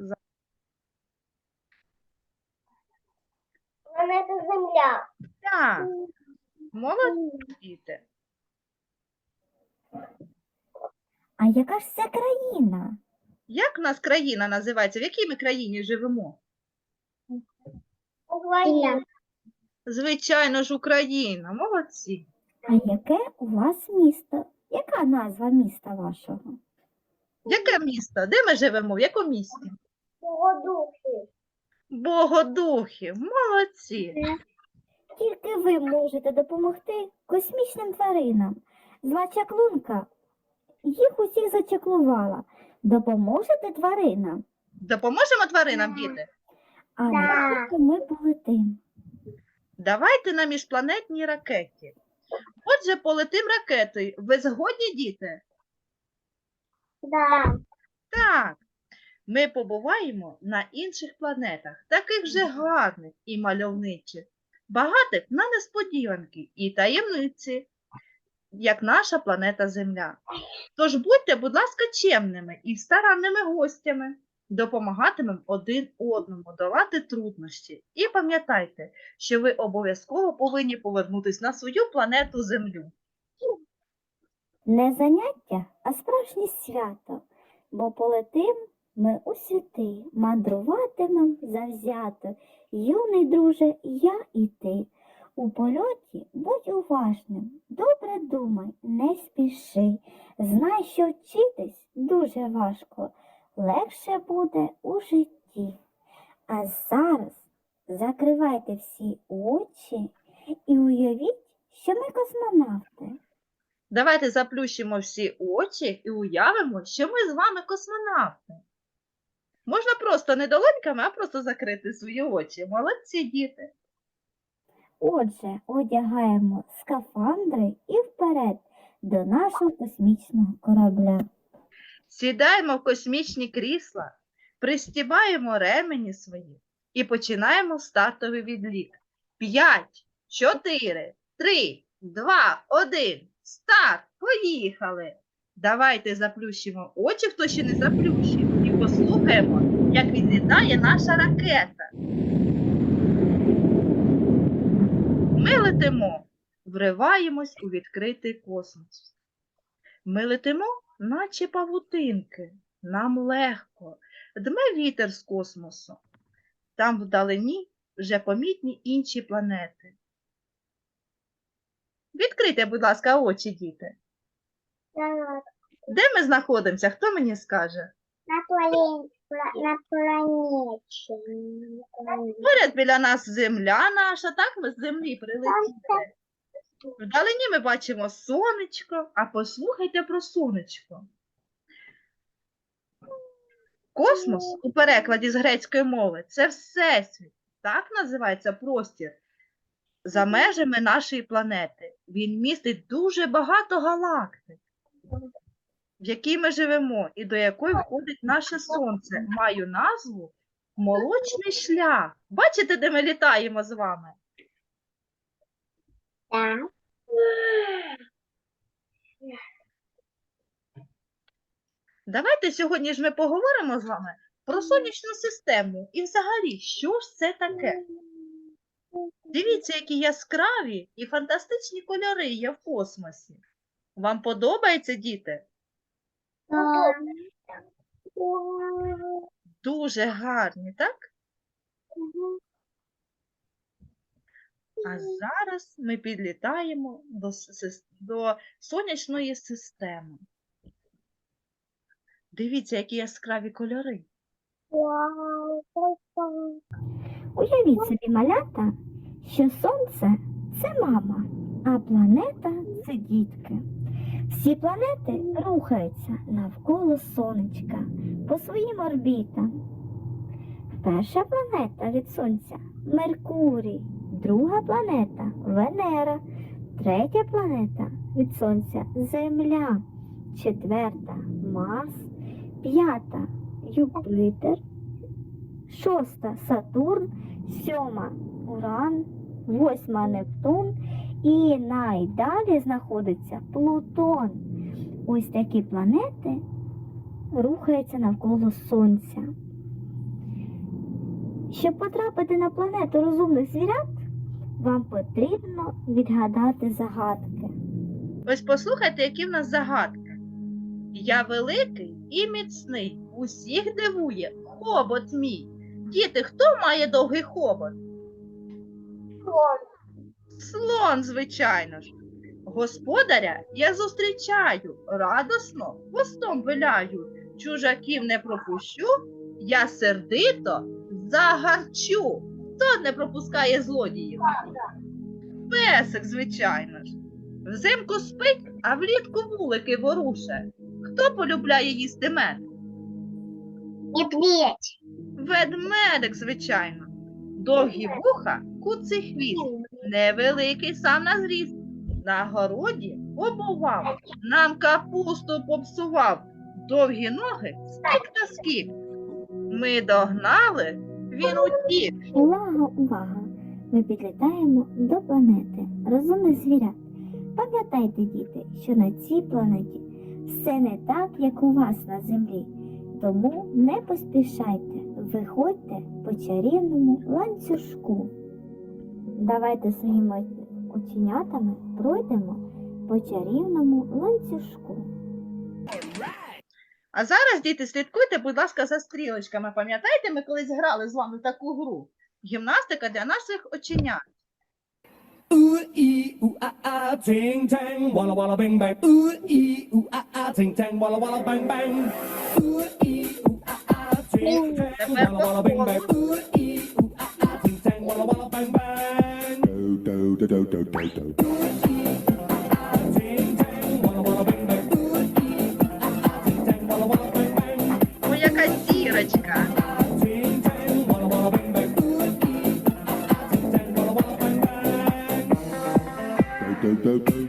За- Планета Земля. Так, молодці діти. А яка ж це країна? Як в нас країна називається? В якій ми країні живемо? Україна. Звичайно ж, Україна. Молодці. А яке у вас місто? Яка назва міста вашого? Яке місто? Де ми живемо? В якому місті? Богодухи. Богодухів. Молодці. Тільки ви можете допомогти космічним тваринам. Зла чаклунка їх усіх зачаклувала. Допоможете тваринам? Допоможемо тваринам, діти? А Так. давайте ми полетим. Давайте на міжпланетній ракеті. Отже, полетим ракетою. Ви згодні, діти? Да. Так. Ми побуваємо на інших планетах, таких же гарних і мальовничих, багатих на несподіванки і таємниці, як наша планета Земля. Тож будьте, будь ласка, чемними і старанними гостями. Допомагатимемо один одному долати труднощі. І пам'ятайте, що ви обов'язково повинні повернутися на свою планету Землю. Не заняття, а справжнє свято, бо полетим ми у світи, мандруватимем завзято. Юний друже, я і ти. У польоті будь уважним, добре думай, не спіши. Знай, що вчитись дуже важко, легше буде у житті. А зараз закривайте всі очі і уявіть, що ми космонавти. Давайте заплющимо всі очі і уявимо, що ми з вами космонавти. Можна просто не долоньками, а просто закрити свої очі. Молодці діти. Отже, одягаємо скафандри і вперед до нашого космічного корабля. Сідаємо в космічні крісла, пристібаємо ремені свої і починаємо стартовий відлік. П'ять, чотири, три, два, один. Старт! Поїхали! Давайте заплющимо очі, хто ще не заплющив, і послухаємо, як відлітає наша ракета. Ми летимо, вриваємось у відкритий космос. Ми летимо, наче павутинки. Нам легко. Дме вітер з космосу. Там вдалині вже помітні інші планети. Відкрийте, будь ласка, очі, діти. Де ми знаходимося? Хто мені скаже? На планете. На планете. Поряд біля нас земля наша, так ми з землі прилетіли. Вдалині ми бачимо сонечко, а послухайте про сонечко. Космос у перекладі з грецької мови це всесвіт. Так називається простір за межами нашої планети. Він містить дуже багато галактик, в якій ми живемо і до якої входить наше сонце. Маю назву Молочний шлях. Бачите, де ми літаємо з вами? Давайте сьогодні ж ми поговоримо з вами про сонячну систему і взагалі, що ж це таке? Дивіться, які яскраві і фантастичні кольори є в космосі. Вам подобається, діти? Дуже гарні, так? А зараз ми підлітаємо до, до сонячної системи. Дивіться, які яскраві кольори. Уявіть собі, малята, що сонце це мама, а планета це дітки. Всі планети рухаються навколо сонечка по своїм орбітам. Перша планета від сонця Меркурій, друга планета Венера, третя планета від сонця Земля, четверта Марс, п'ята Юпитер, шоста Сатурн, сьома Уран, восьма Нептун і найдалі знаходиться Плутон. Ось такі планети рухаються навколо Сонця. Щоб потрапити на планету розумних звірят, вам потрібно відгадати загадки. Ось послухайте, які в нас загадки. Я великий і міцний, усіх дивує хобот мій. Діти, хто має довгий хобот? Слон, звичайно ж. Господаря я зустрічаю, радосно хвостом виляю. Чужаків не пропущу, я сердито загарчу. Хто не пропускає злодіїв? Песик, звичайно ж. Взимку спить, а влітку вулики воруше. Хто полюбляє їсти мед? Медведь. Ведмедик, звичайно. Довгі вуха, куций хвіст. Невеликий сам на. На городі побував, нам капусту попсував, довгі ноги скік та скік. Ми догнали, він утік. Увага, увага! Ми підлітаємо до планети розумних звірят. Пам'ятайте, діти, що на цій планеті все не так, як у вас на землі. Тому не поспішайте, виходьте по чарівному ланцюжку. Давайте своїми оченятами пройдемо по чарівному ланцюжку. А зараз, діти, слідкуйте, будь ласка, за стрілочками. Пам'ятаєте, ми колись грали з вами в таку гру? Гімнастика для наших оченят. Ooh ee ooh ah ah ting tang walla walla bing bang. Ooh ee ooh ah ah bang bang. do do do do do do do. Ting tang walla walla bing bang. Ooh ee ooh ah ah ting tang walla walla bang bang. Ой, яка зірочка. Ting tang walla walla bing bang. Ooh ee ooh ah ah ting tang walla walla bang bang. Do do do I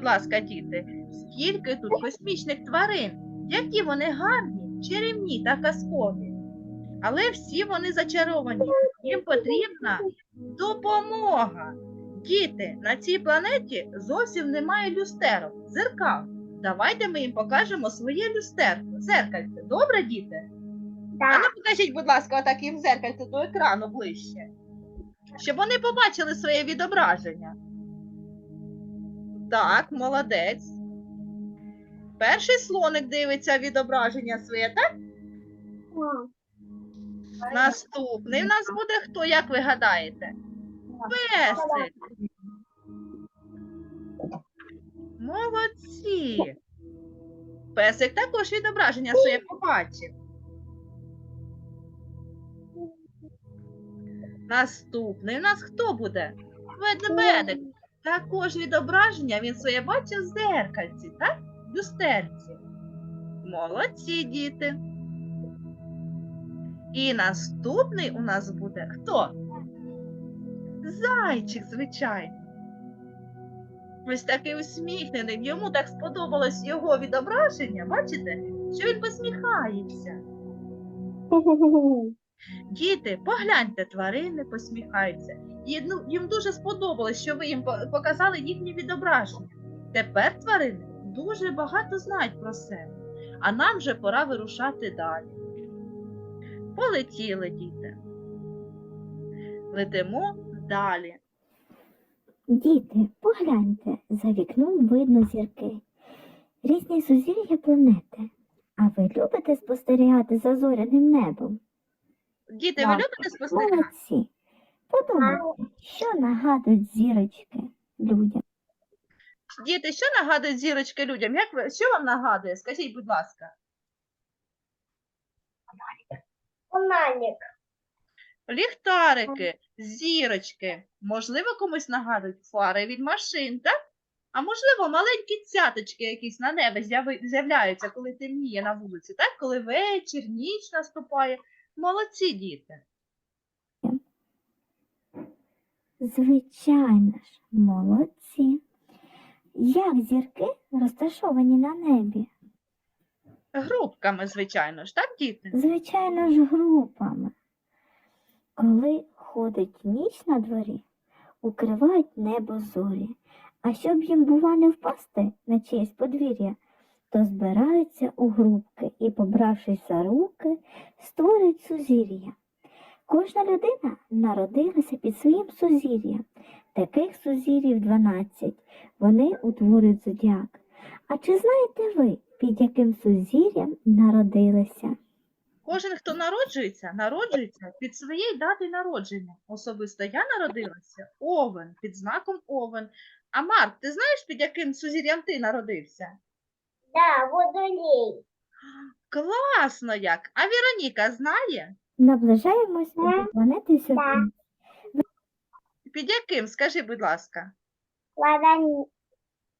будь ласка, діти, скільки тут космічних тварин, які вони гарні, чарівні та казкові. Але всі вони зачаровані. Їм потрібна допомога. Діти, на цій планеті зовсім немає люстерок, зеркал. Давайте ми їм покажемо своє люстерко, зеркальце. Добре, діти? А ну покажіть, будь ласка, отак їм зеркальце до екрану ближче. Щоб вони побачили своє відображення. Так, молодець. Перший слоник дивиться відображення своє, так? Наступний в нас буде хто, як ви гадаєте? Песик. Молодці. Песик також відображення своє побачив. Наступний у нас хто буде? Ведмедик. Також відображення він своє бачив в зеркальці, так? В люстерці. Молодці, діти. І наступний у нас буде хто? Зайчик, звичайно. Ось такий усміхнений. Йому так сподобалось його відображення. Бачите, що він посміхається. Діти, погляньте, тварини посміхаються. Ну, їм дуже сподобалось, що ви їм показали їхнє відображення. Тепер тварини дуже багато знають про себе, а нам вже пора вирушати далі. Полетіли діти. Летимо далі. Діти, погляньте, за вікном видно зірки, різні сузір'я планети. А ви любите спостерігати за зоряним небом? Діти, ви любите спостерігати? Молодці. Подумайте, що нагадують зірочки людям. Діти, що нагадують зірочки людям? Як ви, що вам нагадує? Скажіть, будь ласка. Фонарик. Ліхтарики, зірочки. Можливо, комусь нагадують фари від машин, так? А можливо, маленькі цяточки якісь на небі з'являються, коли темніє на вулиці, так? Коли вечір, ніч наступає. Молодці діти. Звичайно ж, молодці. Як зірки розташовані на небі? Групками, звичайно ж, так, діти? Звичайно ж, групами. Коли ходить ніч на дворі, укривають небо зорі, а щоб їм, бува, не впасти на чиєсь подвір'я, то збираються у групки і, побравшись за руки, створюють сузір'я. Кожна людина народилася під своїм сузір'ям. Таких сузір'їв 12. Вони утворюють зодіак. А чи знаєте ви, під яким сузір'ям народилися? Кожен, хто народжується, народжується під своєю датою народження. Особисто я народилася Овен, під знаком Овен. А Марк, ти знаєш, під яким сузір'ям ти народився? Да, водолей. Класно як! А Віроніка знає? Наближаємось Да. до планети Сатурн. Під яким? Скажи, будь ласка. Водолей.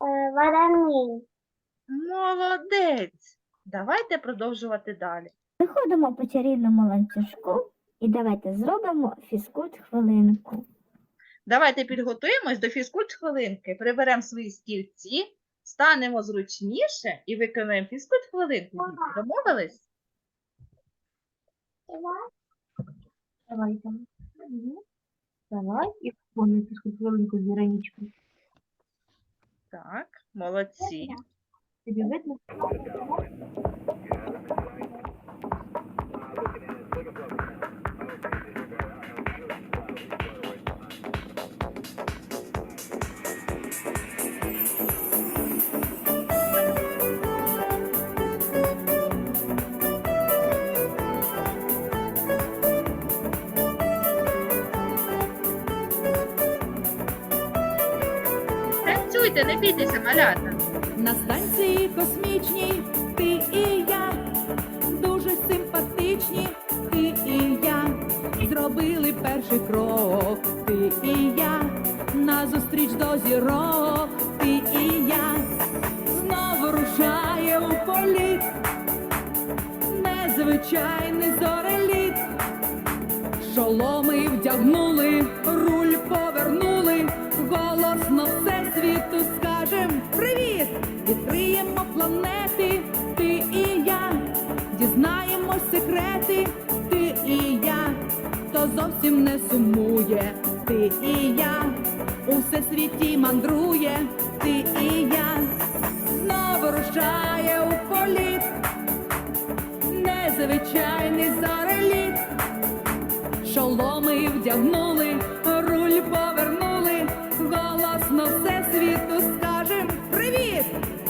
Э. Молодець! Давайте продовжувати далі. Виходимо по чарівному ланцюжку і давайте зробимо фізкульт хвилинку. Давайте підготуємось до фізкульт хвилинки, приберемо свої стільці, станемо зручніше і виконаємо фізкульт хвилинку. Домовились? Давай. Давай і виконуємо фізкульт хвилинку з Віронічкою. Так, молодці. Тобі видно? Танцюйте, не бійтеся, малята. На станції космічній ти і я, дуже симпатичні, ти і я, зробили перший крок, ти і я, назустріч до зірок, ти і я, знову рушає у політ, незвичайний зореліт, шоломи вдягнули, руль повернули, голосно все світу скажем привіт! Відкриємо планети, ти і я, дізнаємось секрети, ти і я, хто зовсім не сумує, ти і я, у всесвіті мандрує, ти і я, знову рушає у політ, незвичайний зореліт. Шоломи вдягнули, руль повернули, голосно все світу скажем привіт!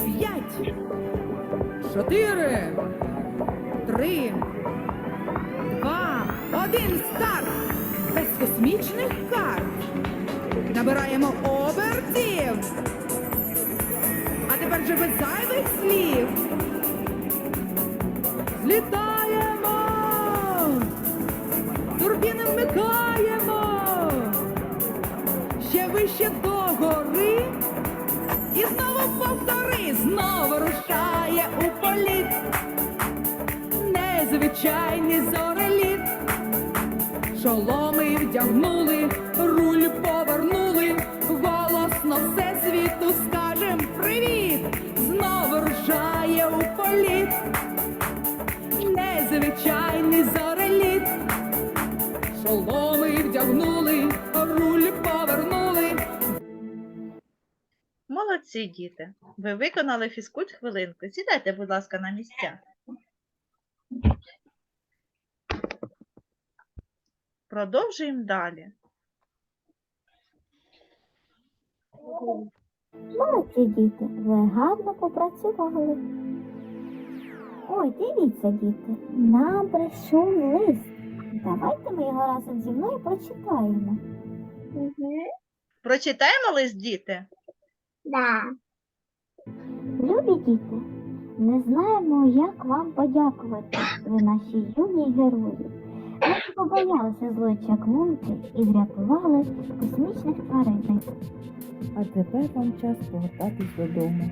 П'ять, чотири, три, два, один, старт! Без космічних карт. Набираємо обертів. А тепер вже без зайвих слів. Злітаємо! турбіни вмикаємо. Ще вище до гори. І знову повтори, знову рушає у політ. Незвичайний зореліт. Шоломи вдягнули, руль повернули, голосно все світу скажем привіт. Знову рушає у політ. Незвичайний зореліт. Шоломи вдягнули, руль повернули. Молодці, діти. Ви виконали фізкульт хвилинку. Сідайте, будь ласка, на місця. Продовжуємо далі. Молодці діти, ви гарно попрацювали. Ой, дивіться, діти, нам прийшов лист. Давайте ми його разом зі мною прочитаємо. Угу. Прочитаємо лист, діти? Да. Любі діти, не знаємо, як вам подякувати, ви наші юні герої. Ми побоялися злої чаклунки і врятували космічних тварин. А тепер вам час повертатись додому.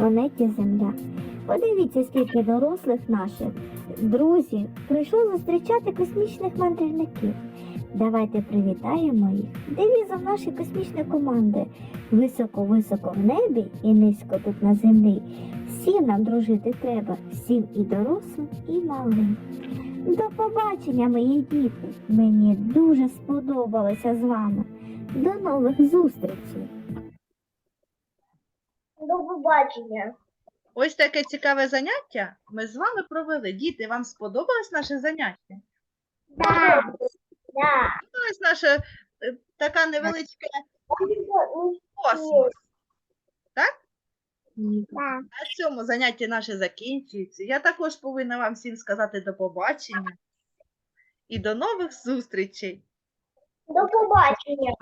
планеті Земля. Подивіться, скільки дорослих наших друзів прийшло зустрічати космічних мандрівників. Давайте привітаємо їх девізом нашої космічної команди. Високо-високо в небі і низько тут на землі. Всім нам дружити треба, всім і дорослим, і малим. До побачення, мої діти! Мені дуже сподобалося з вами. До нових зустрічей! До побачення. Ось таке цікаве заняття ми з вами провели. Діти, вам сподобалось наше заняття? Да. Да. Ось наша е, така невеличка космос. Да. На цьому заняття наше закінчується. Я також повинна вам всім сказати до побачення і до нових зустрічей. До побачення.